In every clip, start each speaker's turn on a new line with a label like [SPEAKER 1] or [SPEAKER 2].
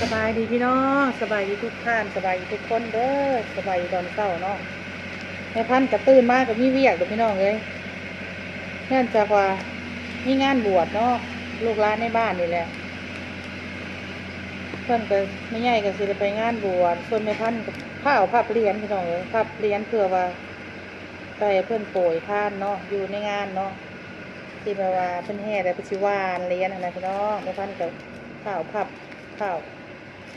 [SPEAKER 1] สบายดีพี่น้องสบายดีทุกท่านสบายดีทุกคนเด้อสบายดีตอนเช้าเนาะแม่พันธุ์กระตื่นมากกับมีเวียกเด้อพี่น้องเลยเนื่องจากว่ามีงานบวชเนาะลูกหลานในบ้านนี่แหละเพื่อนก็ไม่ใหญ่ก็สิไปงานบวชส่วนแม่พันธ์ก็ผ้าเอาผ้าเปลี่ยนพี่น้องเลยผ้าเปลี่ยนเพื่อว่าใส่เพื่อนโปรยท่านเนาะอยู่ในงานเนาะที่แบบว่าเพิ่อนแห่ได้ไปชิวานเลี้ยนอะไรพี่น้องแม่พันธ์ก็ผ้าเอาผ้าผ้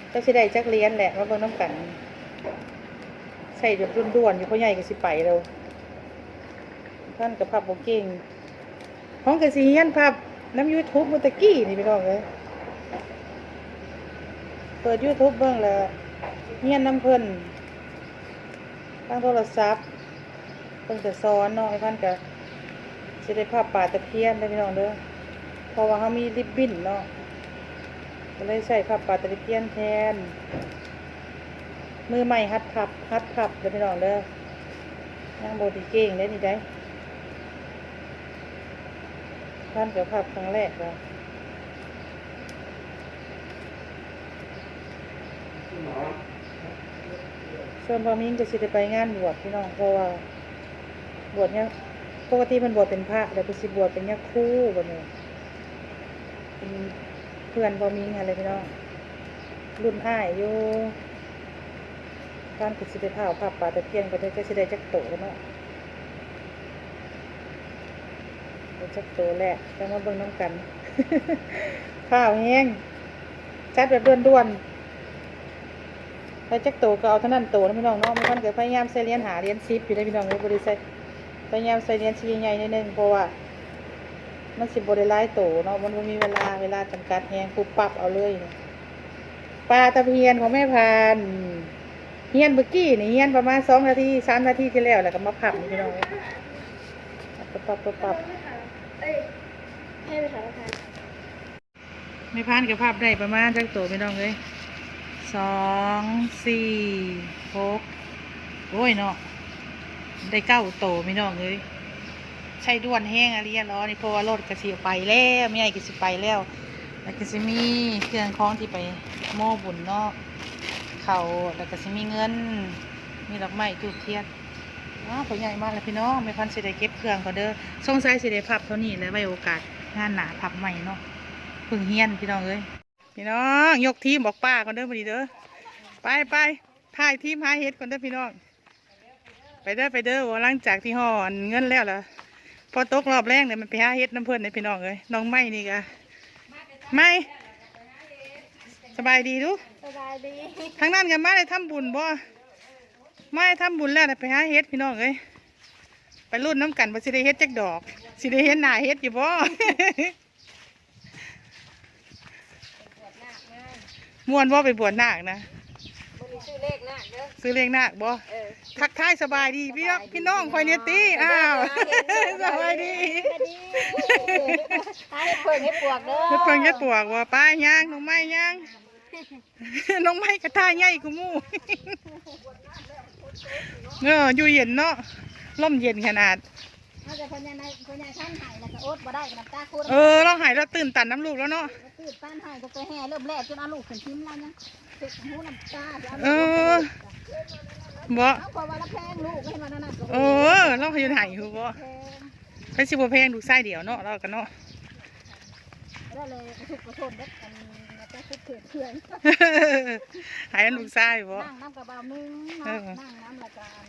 [SPEAKER 1] าก็สิได้จักเลี้ยนแหละมาเบิ่งน้ำกันใส่แบบด่วนๆอยู่พ่อใหญ่ก็สิไปเร็วท่านกับพับโบเก่งห้องกับสิเฮียนพับน้ำยูทูบมุตะกี้นี่พี่น้องเลยเปิด YouTube เบิ่งแล้วเฮียนน้ำเพิ่นตั้งโทรศัพท์เพิ่งจะสอนเนาะไอ้พันก็สิได้ภาพป่าตะเพียนได้อพี่น้องเด้อเพราะว่าเขามีริบบิ้นเนาะ ก็เลยใช้ภาพป่าตะเพียนแทน มือใหม่ฮัดพับฮัดพับเด้อพี่น้องเด้อยังโบดีเก่งได้อนี่ได้ท่านเกี่ยวพับครั้งแรกเลยส่วนพอมิงก็สิได้ไปงานบวชพี่น้องเพราะว่าบวชเนี่ยปกติมันบวชเป็นพระแต่ไปสิบวชเป็นเนี่ยครู่บ่เนี่ยเป็น เพื่อนพอมิงอะไรพี่น้องรุ่นอ้ายอยู่การกุศิไปเผาผับป่าตะเพียนก็ได้จะสิได้จักโตเนาะได้จักโตแรกจะมาเบิ่งน้ำกันข้าวแห้งจัดแบบด่วนๆไปจักโตก็เอาเท่านั้นโตนะพี่น้องเนาะมันก็พยายามใส่เหรียญหาเหรียญซิปอยู่ได้พี่น้องเลยบริใส่พยายามใส่เหรียญชิ้นใหญ่ๆนิดนึงเพราะว่า มันสิบริไลโตเนาะมันมีเวลาเวลาจำกัดแฮงปุ๊บปับเอาเลยปลาตะเพียนของแม่พานเฮียนเมื่อกี้นี่เฮียนประมาณสองนาทีสามนาทีที่แล้วแล้วก็มาผับนี่พี่น้องปับปับปับปับ
[SPEAKER 2] ให้ไปถาม
[SPEAKER 1] ไม่พานกับภาพได้ประมาณจักโตพี่น้องเลยสองสี่หกโอ้ยเนาะได้เก้าโตพี่น้องเลย ใช้ด่วนแห้งอะไรอย่างล้อนี่เพราะว่ารถกระสีไปแล้วไม่ใหญ่กระสีไปแล้วแล้วก็จะมีเครื่องคล้องที่ไปโม่บุญเนาะเขาแล้วก็จะมีเงิน มีดอกไม้ทูบเทียนว้าวผลใหญ่มากเลยพี่น้องไม่พันเสิได้เก็บเครื่องก็เด้อสงสัยสิได้พับเท่านี้แล้วไว้โอกาสงานหนาพับใหม่เนาะพึ่งเฮียนพี่น้องเอ้ยพี่น้องยกทีมบอกป้าก่อนเด้อพอดีเด้อไปไปถ่ายทีมหาเฮ็ดก่อนเด้อพี่น้อง ไปเด้อไปเด้อว่าหลังจากที่ห่อเงินแล้วล่ะ พอตกรอบแรกเนี่ยมันไปหาเฮ็ดน้ำเพิ่นในพี่น้องเลยน้องไม้นี่กะไม่สบายดีดู
[SPEAKER 2] สบายดี
[SPEAKER 1] ทางนั้นกันมาได้ทำบุญบ่มาได้ทำบุญแล้วน่ะไปหาเฮ็ดพี่น้องเลยไปรุ่นน้ำกันว่าสิได้เฮ็ดจักดอกสิได้เห็นหน้าเฮ็ดอยู่บ่ม่วนบ่ไปบวชนาคนะ
[SPEAKER 2] บริชื่อเลขนะเด้อ
[SPEAKER 1] ซื้อเลี้ยงนาคบ่
[SPEAKER 2] เออ
[SPEAKER 1] ทักทายสบายดีพี่น้องพี่น้องคอยเนี่ยตีอ้าวสบายดี
[SPEAKER 2] สบายดีให้เพิ่งให้ปวกเด้อ
[SPEAKER 1] เฮ็ดเพิ่งเฮ็ดปวกว่าป้าย่างน้องไม้ย่าง น้องไม้กระทาใหญ่กูมู่เอออยู่เย็นเนาะร่มเย็นขนาด
[SPEAKER 2] เอาแต่คนยังไงคนยังท่านหายแล้วก็อดบ่ได้กับน้ำตาคูด
[SPEAKER 1] เออ เราหายเราตื่นตันน้ำลูกแล้วเนาะ
[SPEAKER 2] ตื่นต้านหายก็ไปแห่เริ่มแรกจนเอาลูกขึ้นทิ้มแล้วยังเจ็บหูน้ำตาจะ
[SPEAKER 1] เอ
[SPEAKER 2] เอา
[SPEAKER 1] อบ่
[SPEAKER 2] เอาความว่าละแพงลูกให้มันนั่นน่ะ
[SPEAKER 1] เออ เราอยู่ไหนหูบ่
[SPEAKER 2] แพง
[SPEAKER 1] เป็นสิบ่เพลงดูไส้เดียวเนาะเรากันเนาะ
[SPEAKER 2] แล้วเลยทุกข์กระทนเด็กอันนะจ๊ะทุกข์เถื่อนเถื่อน
[SPEAKER 1] หายลูกไส้บ่
[SPEAKER 2] นั่งน้ำกระเบามึง
[SPEAKER 1] เอ
[SPEAKER 2] เนาะ
[SPEAKER 1] อ
[SPEAKER 2] นั่งน้ำละกาน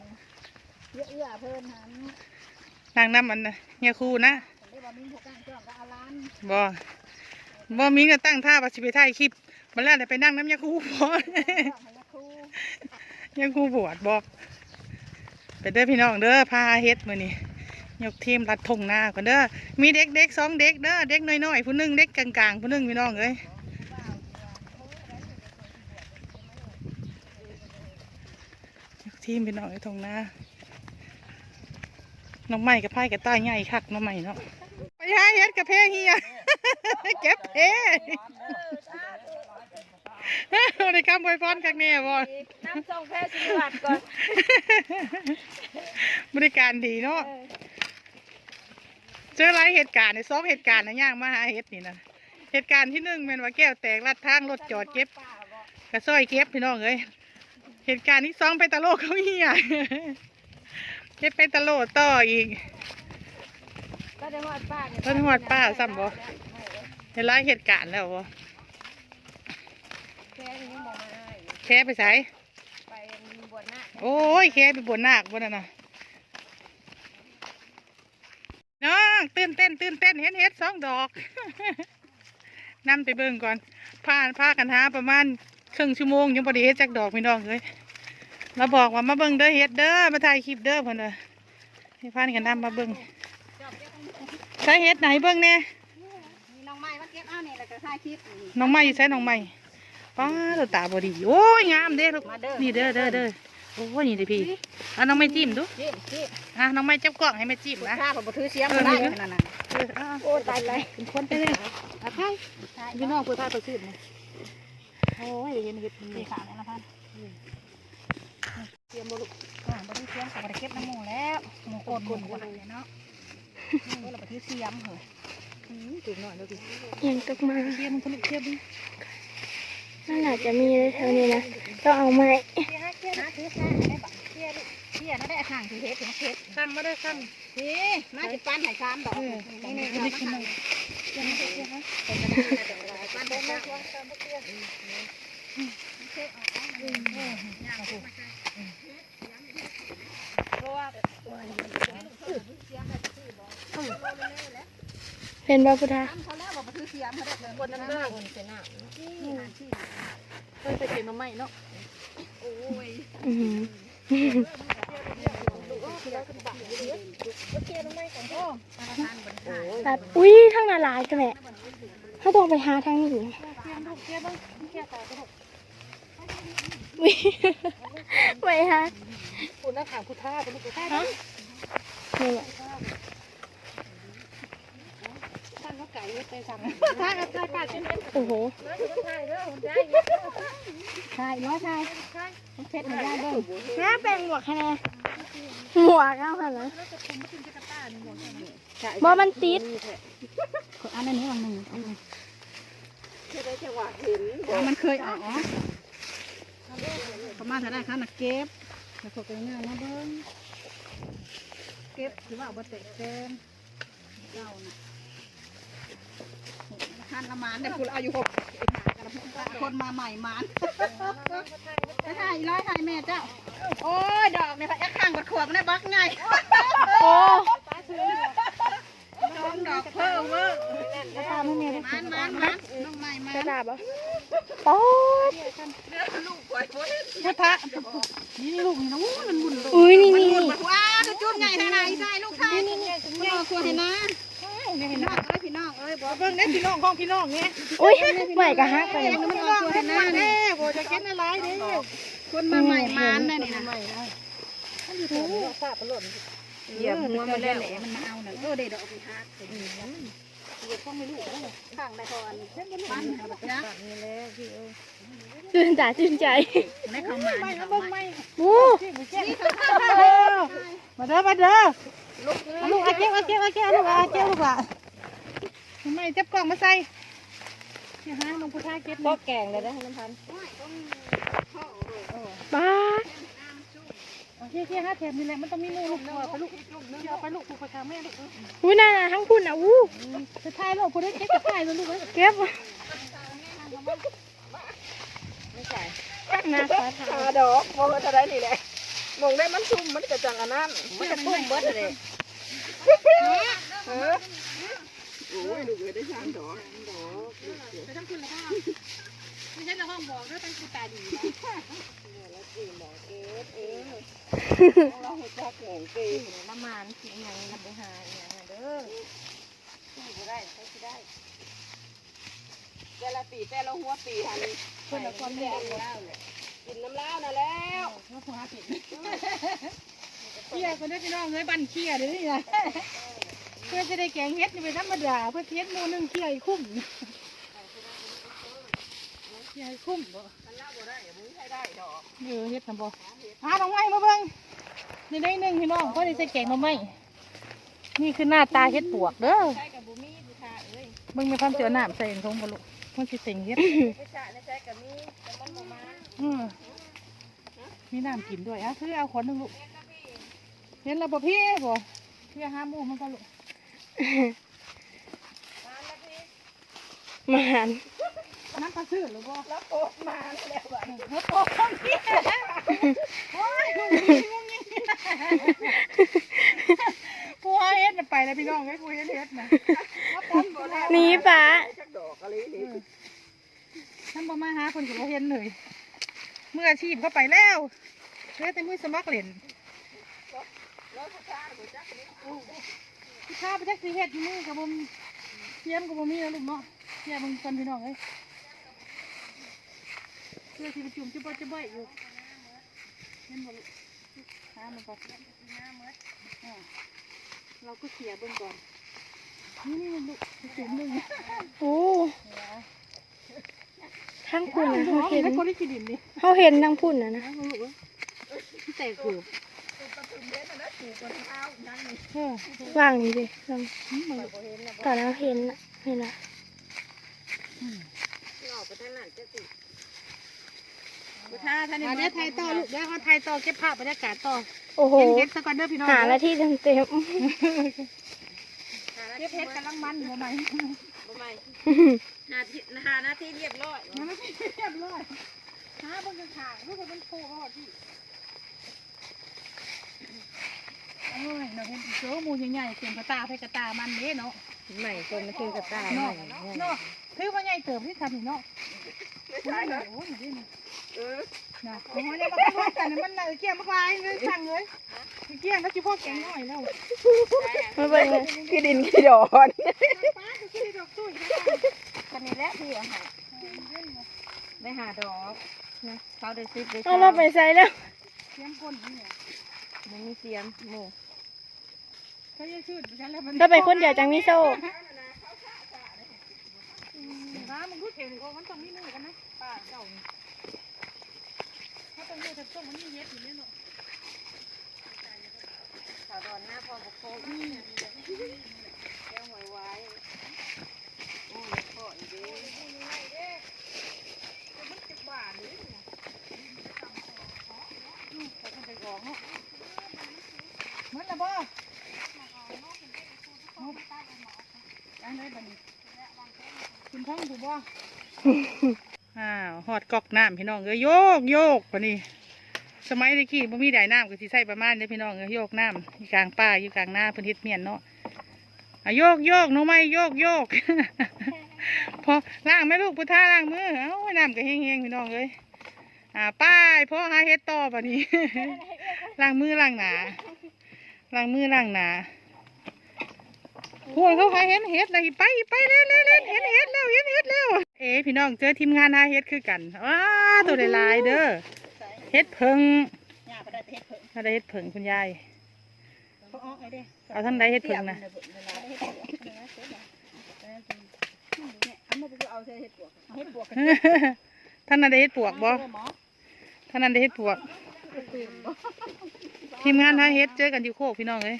[SPEAKER 2] เยอะเอื้อเพิ่นหัน
[SPEAKER 1] นางน้ำมันน่ะเนี่ยครูนะ
[SPEAKER 2] ผมได้บามึงพวกกันจ้องก็เอาล้าน
[SPEAKER 1] บ่บ่มีเงินตั้งท่าว่าสิไปถ่ายคลิปมาแล้วได้ไปนั่งน้ำยาคูบ่
[SPEAKER 2] จ้องให้ยาคู
[SPEAKER 1] ยังครูบวชบอกไปเด้อพี่น้องเด้อพาเฮ็ดมื้อนี้ยกทีมรัดทงหน้าก่อนเด้อมีเด็กเด็กๆสองเด็กเด้อเด็กน้อยๆผู้หนึงเด็กกลางๆผู้หนึงพี่น้องเอ้ยยกทีมพี่น้องไอ้ทงหน้า น้องใหม่กับไพ่กับตาใหญ่คักน้องใหม่เนาะไปหาเฮ็ดกับเพเฮียเก็บเพในคำอวยพรกักแน่บ่
[SPEAKER 2] น้ำส่งแพ้ชีวิตก่อน
[SPEAKER 1] บริการดีเนาะเจอหลายเหตุการณ์ในสองเหตุการณ์นะย่างมาหาเห็ดนี่นะเหตุการณ์ที่หนึ่งเป็นว่าแก้วแตกลัดทางรถจอดเก็บกระซอยเก็บพี่น้องเอ้ยเหตุการณ์ที่สองไปตะโลกเขาเฮีย เก็บไปตะโลต่ออีก
[SPEAKER 2] ก็ได้หอดป้าเนี่ย
[SPEAKER 1] ก็ได้ฮอดป้าซ้ำบ่เห็นหลายเหตุการณ์แล้วบ่
[SPEAKER 2] แค่นี้มองมาได้
[SPEAKER 1] แค่ไปใส่
[SPEAKER 2] ไปบวชหน้า
[SPEAKER 1] โอ้ยแค่ไปบนนาคบนนั่นน่ะน้องตื่นเต้นตื่นเต้นเห็นเห็ดสองดอกนำไปเบิ่งก่อนพาพากันหาประมาณครึ่งชั่วโมงยังพอดีเห็ดจักดอกพี่น้องเลย เราบอกว่ามาเบิ่งเด้อเห็ดเด้อมาถ่ายคลิปเด้อเพิ่นเด้อให้พานกันนำมาเบิ่งใช้เห็ดไหนเบิ่งแน่
[SPEAKER 2] มีน้องไม้มาเก็บเอาเนี่ยแล้วก็ถ่ายคลิป
[SPEAKER 1] น้องไม้อยู่ใช้น้องไม้ป้าตัวตาบอดีโอ้ยงามเด้ลูก
[SPEAKER 2] มาเด้อ
[SPEAKER 1] นี่เด้อเด้อเด้อโอ้ยนี่เด้อพี่เอาน้องไม้จิ้มดู
[SPEAKER 2] จิ้มจิ้ม
[SPEAKER 1] อะน้องไม้จับกล้องให้แม่จิ้ม
[SPEAKER 2] บุ
[SPEAKER 1] นะ
[SPEAKER 2] ข้าผมถือเสียมมาได้ขนาดนั้น
[SPEAKER 1] เออเอา
[SPEAKER 2] โอ้ตายตาย
[SPEAKER 1] เป็นคนไปเลยอะใช่พี่น้องเพื่อท่าประชื่นนะโอ้ยเห็นเห็ดมัน
[SPEAKER 2] สี
[SPEAKER 1] นี่
[SPEAKER 2] ขาวนี่ละพันเตรียมบุรุษอ่าบริเสียมกับเก็บน้ำมูแล้วหมูโคนหมูโคนอะไรเนาะนี่เราไปถือเสียมเหรอ
[SPEAKER 1] จุ่มหน่อยแล้วดิ
[SPEAKER 3] ยังตกมา
[SPEAKER 1] เทียมมันทะลุเทียมดิ
[SPEAKER 3] นั่นอาจจะมีเลยแถวนี้นะต้องเอาไม้
[SPEAKER 2] เที่ยเที่ยนะถือซ่าได้บัตรเที่ยเที่ยน่าได้ห่างถือเทปถือเทป
[SPEAKER 1] สร้างมาได้สร้าง
[SPEAKER 2] นี่มาจิปั้นไห่ซ้ำดอกนี่นี่
[SPEAKER 1] อัน
[SPEAKER 2] นี่
[SPEAKER 1] นี้ขึ้นมา
[SPEAKER 2] ปั้นได้ไหม
[SPEAKER 3] เป็นบาพุทธา
[SPEAKER 2] เขาแล้วบอกมาถือเสียมเขาได้คนนั้นได้คนเสียหน้านี่หาที่
[SPEAKER 1] เคยไปเก็บมาใหม่เนาะ
[SPEAKER 2] อื
[SPEAKER 3] อหือ
[SPEAKER 2] โอ้ประธานบริหาร
[SPEAKER 3] แบบอุ้ยทางนาลายใช่ไหมเขาต้องไปหาทางนี้อีก ไปหา
[SPEAKER 1] คุณนักข่าวคุณท่าเป็นลูกท่า
[SPEAKER 3] ฮะนี่แหละ
[SPEAKER 1] ท่านเขาไก่ไว้ไปสั่ง
[SPEAKER 2] ท่ากับท่าป้าเป็น
[SPEAKER 3] โอ้โห
[SPEAKER 2] ใช่ร้อยใช่เพชรหนึ่งได้เบิ้ง
[SPEAKER 3] น้าเป็นหมวกคะแนนหมวกเอาค่ะนะบอมันติด
[SPEAKER 2] อันนั้นนี่วันหนึ่งมันเคยออกอ๋อ ประมาณเท่าไรคะนักเก็บแล้วก็เป็นงานนะเบิ้งเก็บถือว่าเอาบเตะเต็มเจ้าน่ะท่านละมานได้คุณอายุหกคนมาใหม่มานถ่ายร้อยถ่ายแม่เจ้า โอ้ยดอกเนี่ยพะยักข้างบัดขวบเนี่ยบักไง
[SPEAKER 3] โอ้
[SPEAKER 2] ดอกดอกเพิ่มเวอร์
[SPEAKER 3] ตามไม่มีเลย
[SPEAKER 2] มันมันมันน้องใหม่มาก
[SPEAKER 3] ระดาบอะ ป๊อด
[SPEAKER 2] ลูกป่วยป่วย
[SPEAKER 1] พุทธะนี่ลูกนี่นะโอ้ยมันบุญลูก
[SPEAKER 3] อุ้ยนี่
[SPEAKER 2] มัน
[SPEAKER 3] นี่
[SPEAKER 2] หมุนมาว้าคือจุ่มใหญ่ทางไหนใช่ลูกชายนี่นี่นี่ครัวเห็นนะพี่น้องเอ้ยพี่น้องเอ้ยบอก
[SPEAKER 1] เบิ่งได้พี่น้องของพี่น้องเนี่ย
[SPEAKER 3] อุ้ยไหวกะฮักไป
[SPEAKER 1] เห็
[SPEAKER 3] เลย
[SPEAKER 1] นมันออกตัวเห็นหน้าเด้โบจะเก็บในร้ายเด้
[SPEAKER 2] คนมาใหม่มันนั่นนี่นะ
[SPEAKER 1] เหยียบหัวมาแล้ว
[SPEAKER 2] มันมาเอาหน่อยเออเด็ดดอกพี่ฮักดีแล้ว เด็กต้องไม่รู้ข้างได้ก่อนปั้นเอาแบบนี้
[SPEAKER 3] ตื่นตาตื่นใจ
[SPEAKER 2] ไม่เข้ามาไม่เข้ามา
[SPEAKER 3] โอ้
[SPEAKER 1] มาเด้อมาเด้อเอาลูกเอาเก็บเอาเก็บเอาเก็บเอาลูกเอาเก็บลูกอะทำไมจับกล่องมาใส่เดี๋ยวหาน้องพุทธะเก็บ
[SPEAKER 2] ก็
[SPEAKER 1] นี่
[SPEAKER 2] แกงเลยนะน้ำพัน
[SPEAKER 3] ป้าด
[SPEAKER 1] เอาเคี่ยวเคี่ยวห้าแถมนี่แหละมันต้องมีหมูลูกเอาไปลูกเอาไปลูกผูกไปทางแม่ลูก
[SPEAKER 3] อุ้ยน่าน่ะทั้งคุณอะอู้
[SPEAKER 1] จะถ่ายลูกพุทธะเก็บจะถ่ายลูกเอ้ย
[SPEAKER 3] เก็บนาฟ้าทา
[SPEAKER 2] ดอกมองอะไรนี่แหละมองได้มันชุ่มมันกระจังอันนั้นมันจะชุ่มเบิดเลยเออโอ้ยลูกเอ้ยได้สามดอก
[SPEAKER 1] ไปทั้งคุณแล้วก็ไม่ใช่ในห้องบอกด้วยเป็นกูตาดี
[SPEAKER 2] เราเห็ดจักแหงเกยน้ำมันอย่างน้ำไปหาอย่างเด้อที่ได้ใช้ที่ได้แต่ละปีแต่ละหัวปีหันคนละคนแดงแล้วกินน้ำเล้าน่ะแล้วน้ำหัวปิด
[SPEAKER 1] เคี่ยคนได้พี่น้องเลยบันเคี่ยเดี๋ยวนี้นะเพื่อจะได้แกงเฮ็ดนี่เป็นธรรมดาเพื่อเฮ็ดหมูนึ่งเคี่ยวให้คุ้ม เคี่ยวให้คุ้มบ่
[SPEAKER 2] มันเล่าบ่ได้มึงใช้ได้ดอก
[SPEAKER 1] เออเฮ็ดทำบ่หาดอกไม้มาเบิ่งนี่ได้หนึ่งพี่น้องเพราะได้ใส่แกงดอกไม้นี่คือหน้าตาเฮ็ดปวกเด้อ
[SPEAKER 2] ใช้กับบุมี่บูชาเอ้ย
[SPEAKER 1] เบิ่งมีความเสียวน้ำใส่ถุงบ่ลูกคนสิเต็งเฮ็ด
[SPEAKER 2] ไปสระในใจกับมีแต่มันบ่มา
[SPEAKER 1] เออมีน้ำกินด้วยอะคือเอาขวดหนึงลูกเห็นแล้วบ่พี่บ่พี่ห้าหมูมันก็ลูก
[SPEAKER 2] มาแล้วพี่
[SPEAKER 3] มาหัน
[SPEAKER 1] น้ำปลาซื่อหรือบ่
[SPEAKER 2] แล้วโกมาแล้วอะ
[SPEAKER 1] เฮ้ยโตคนพี่โอ้ยงุ้งงิ้งงุ้งงิ้งกูว่าเฮ็ดน่ะไปแล้วพี่น้องเอ้ยกูเฮ็ดเฮ็ดนะนบ่ได้
[SPEAKER 3] หนีป้า
[SPEAKER 2] ชักดอกอะไรนี่
[SPEAKER 1] ท่านบ่มาหาคนก็บ่เห็นเลยเมืออาชีพเข้าไปแล้วเลือแต่มือสมัครเล่นพี่ข้าไปจักสิเฮ็ดอยู่มือกับบมเทียมกับบ่มีแล้วลูกเนาะเทียมมึงก่อนพี่น้องเอ้ย เพื่อสิไปจุ่มจะบ่จะบ่อยอยู่เห็นบ่ลูกหามันก่อนอ่าเราก็เสียเบิ่งก่อน นี่นี่ลูกไปจุ่มหนึง
[SPEAKER 3] โอ้ทั้งพุ่นนะเขา
[SPEAKER 1] เขา
[SPEAKER 3] เห็น
[SPEAKER 1] ให้คนที่กินดินดิ
[SPEAKER 3] เขาเห็นทั้งพุ่นนะนะ
[SPEAKER 1] เอาลูกเอ้ยแต่กู
[SPEAKER 2] ประตูเด้นั่นนะถูกคนเท้านั่นนี่
[SPEAKER 1] เออ
[SPEAKER 3] ว่างนี่ดิลอง
[SPEAKER 1] อืมมัน
[SPEAKER 2] บ่เห็นนะ
[SPEAKER 3] ตอนนั้นเห็นน่ะเห็นนะ
[SPEAKER 1] อืม
[SPEAKER 2] นอกไปทางนั้นจะติ บ่ท่าท่านนี่
[SPEAKER 1] อะเดี๋ยวถ่ายต่อลูกเดี๋ยวเขาถ่ายต่อเก็บภาพบรรยากาศต่อ
[SPEAKER 3] โอ้โห
[SPEAKER 1] เก็บเฮ็ดสักก่อนเด้อพี่น้อง
[SPEAKER 3] หาละที่เต็มเต็ม
[SPEAKER 1] เก็บเฮ็ดกำลังมันอยู่บ่ไหม
[SPEAKER 2] บ่ไม่หาที่หาหน้าที่เรียบร้อย
[SPEAKER 1] ยังไม่เรียบร้อยหาเบิ่งข้างๆลูกมันโผล่มาหอดพี่โอ้ยเราเห็นอีโจ้หมูใหญ่ๆเต็มกระตาให้กระตามันเด้เนาะ
[SPEAKER 2] ใหม่คนมันคือกระต่าย
[SPEAKER 1] เนาะเนาะ ถือว่าใหญ่เติบที่ทำนี่เนาะ
[SPEAKER 2] ไม่ใช่เหรอ
[SPEAKER 1] โอ้ยนี่นี่
[SPEAKER 2] เออ
[SPEAKER 1] นะโอ้ยเนี่ยมันก็ว่ากันมันน่ะเกี่ยงมากลายเลยสั่งเลยเกี่ยงแล้วจิพ่อแกงน้อยแล้ว
[SPEAKER 3] ๆมาเบิ่งเลย
[SPEAKER 2] ขี้ดินขี้ดอน
[SPEAKER 1] ป้าก็คือดอกตุ้ย
[SPEAKER 2] คนนี้แหละที่อาหารได้หาดอกนะเขาได้ซื้อได้
[SPEAKER 3] เอาเราไปใส่แล้ว
[SPEAKER 1] เสียมคนนี่เนี่ย
[SPEAKER 2] มันมีเสียมหมู
[SPEAKER 1] เขาจะชื่อฉันแล้วมัน
[SPEAKER 3] เราไปคนเดียวจังมีโซ่
[SPEAKER 1] ร้ามึงรู้เห็นก็มันต้องมีมือกันนะป้าเจ้านี่ถ้าต้องมีแต่ต้องมันมีเย็ดอยู่เนี่ยเน
[SPEAKER 2] ขาดอนหน้าพอบุกโคนี่แก้วหอยไว้โอ้ยพ่ออีเด้
[SPEAKER 1] มันจะบาดเลยเนี่ยอืมแต่มันจะออกเนาะมันละบ่อันไหนบัดนี้คุณท่องถูก บ่อ้าวหอดกอกน้ำพี่น้องเอ้ยโยกโยกปะนี่สมัยตะกี้บ่มีได้น้ำก็สิใส่ประมาณนี้พี่น้องเอ้ยโยกน้ำอยู่กลางป่าอยู่กลางหน้าพิ่นเฮ็ดเมียนเนาะอะโยกโยกหน้องไม้โยกโยกพอล้างไหมลูกพุทธาล้างมือเอ้าน้ำก็แห้งๆพี่น้องเอ้ยอ่าป้ายพ่อหาเฮ็ดต่อปะนี้ล้างมือล้างหนาล้างมือล้างหนา พวกเขาหาเห็นเฮ็ดเลยไปไปเล่นเล่นเล่นเห็นเฮ็ดแล้วเห็นเฮ็ดแล้วเอ๋พี่น้องเจอทีมงานหาเฮ็ดคือกันว้าตัวหลายๆเด้อเฮ็ดเพิง
[SPEAKER 2] ย่าไปได้เฮ็ดเพิ่ง
[SPEAKER 1] ถ้าได้เฮ็ดเพิงคุณยาย
[SPEAKER 2] เขาออกไอ้เด้
[SPEAKER 1] เอาท่านใดเฮ็ดเพิงนะ
[SPEAKER 2] เอามาเอาเฮ็ดปวกเฮ็ดปวก
[SPEAKER 1] ท่านนั้นได้เฮ็ดปวกบ่ท่านนั้นได้เฮ็ดปวก ทีมงานหาเฮ็ดเจอกันอยู่โคกพี่น้องเอ้ย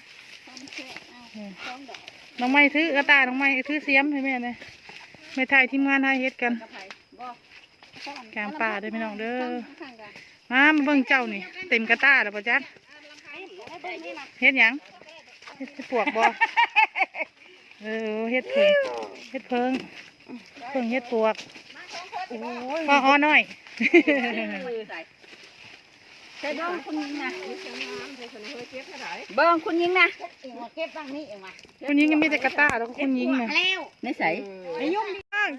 [SPEAKER 1] น้องไม้ถือกระตายน้องไม้ถือเสียมให้แม่เลยไม่ถ่ายทีมงานหาเฮ็ดกันกลางป่าเด้อพี่น้องเด้อมาเบิ่งเจ้านี่ เต็มกระตาแล้วป่ะจ๊ะเฮ็ดหยังเฮ็ดปวกบ่เออเฮ็ดเพิงเฮ็ดเพิงเพิงเฮ็ดปวกพออ้อน้อย
[SPEAKER 2] ใช่บ้งคุณยิงนะเบิ้งคุณยิงนะเก็บบ้างนี่เองมา
[SPEAKER 1] คนยิงยังมีแต่กระตาแล้วก็คนยิงนะ
[SPEAKER 2] แล้วในใส่
[SPEAKER 1] ไอ้ยุ่ง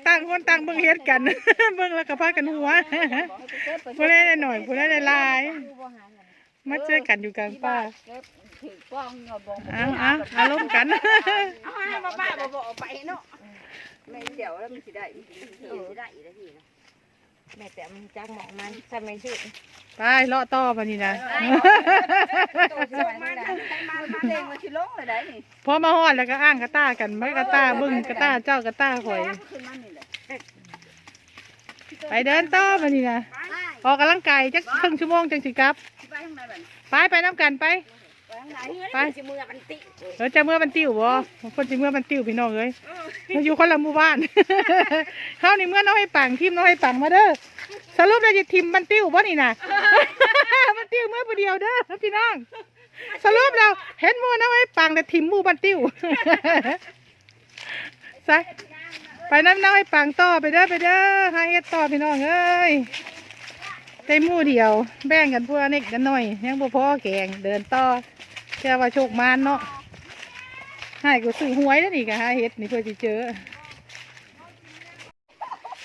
[SPEAKER 1] ต่างคนต่างเบิ่งเฮ็ดกัน เบิ่งแล้วก็พากันหัวผู้ใดได้หน่อยผู้ใดได้ลายมาเจอกันอยู่กลางป่า
[SPEAKER 2] ถือป้องเงาบอง
[SPEAKER 1] อ้าวอ้าวอารมณ์กัน
[SPEAKER 2] เอาให้มาบ้าบ่บ่ไปเนาะไม่เดี๋ยวแล้วมันสิได้มันสิได้อีกแล้วพี่นะ แม่แต่มันจักหมองมันทำไมชื่อ
[SPEAKER 1] ไปเลาะต่อปะนี่นะ
[SPEAKER 2] ตัวสิมาได้มามาเด้งมาสิลงเลยได้นี่
[SPEAKER 1] พอมาฮอดแล้วก็อ้างกระตากันไม่กระตาเบิ่งกระตาเจ้ากระตาข่อย
[SPEAKER 2] ขึ้นมานี่แหละ
[SPEAKER 1] ไปเดินต่อปะนี่นะออกกำลังกายจักครึ่งชั่วโมงจังสิกลับ
[SPEAKER 2] ไปทางไหนบัด
[SPEAKER 1] ไปไปน้ำกันไป
[SPEAKER 2] ไปทางไหนเฮ้ย
[SPEAKER 1] ไป
[SPEAKER 2] สิมือมันติ
[SPEAKER 1] เออจะเมื่อบันติ้วบ่คนสิเมื่อบันติ้วพี่น้องเอ้ยเราอยู่คนละหมู่บ้านเข้านี่เมื่อน้องให้ปังทีมน้องให้ปังมาเด้อสรุปเราจะทีมบันติ้วบ่นี่น่ะบันติ้วเมื่อผู้เดียวเด้อพี่น้องสรุปแล้วเห็นหมู่น้องให้ปังแต่ทีมหมู่บันติ้วใส่ไปน้ำน้องให้ปังต่อไปเด้อไปเด้อหาเฮ็ดต่อพี่น้องเอ้ยได้หมู่เดียว แบ่งกันพวกนิดกันหน่อย ยังบ่พอแกงเดินต่อ แค่ว่าโชคมานเนาะให้กูซื้อหวยแล้วนี่ก็หาเฮ็ดนี่เพื่อจะเจอ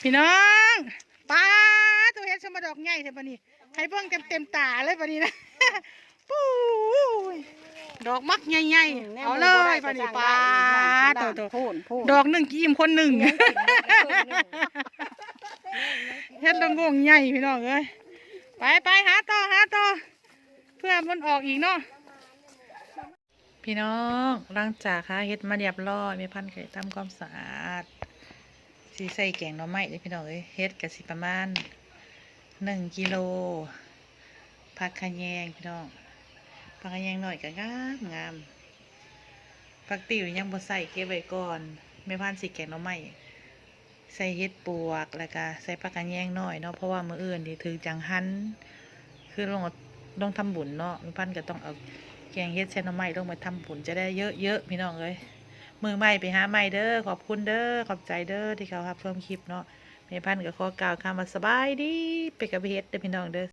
[SPEAKER 1] พี่น้องป้าตัวเฮ็ดสมดอกใหญ่เท่าปะนี่ให้เบิ่งเต็มเต็มๆตาเลยปะนี่นะปู้ยดอกมักใหญ่ๆเอาเลยปะนี่ป้าตัวตัว
[SPEAKER 2] พูนพูน
[SPEAKER 1] ดอกหนึ่งกี่อิ่มคนหนึ่งเฮ็ดละงงใหญ่พี่น้องเอ้ยไปไปหาต่อหาต่อเพื่อมันออกอีกเนาะ พี่น้องหลังจากหาเฮ็ดมาเรียบร้อยมีพันไข่ทำความสะอาดสีใส่แกงหน่อไม้เลยพี่น้องเอ้ยเฮ็ดกับสิประมาณหนึ่งกิโลผักขะแยงพี่น้องผักขะแยงหน่อยก็งามงามผักติ๋วยังบ่ใส่เก็บไว้ก่อนไม่พันสิแกงหน่อไม้ใส่เห็ดปวกแล้วก็ใส่ปลากระแยงหน่อยเนาะเพราะว่ามื้ออื่นที่ถือจังหันคือลงลงทำบุญเนาะมีพันก็ต้องเอา แกงเฮ็ดเส่หน่อไม้ลงมาทำบุญจะได้เยอะๆพี่น้องเลยมือใหม่ไปหาใหม่เด้อขอบคุณเด้อขอบใจเด้อที่เขารับชมคลิปเนาะเมพันกับข้อกล่าวคำว่าสบายดีไปกับเฮ็ดเด้อพี่น้องเด้อ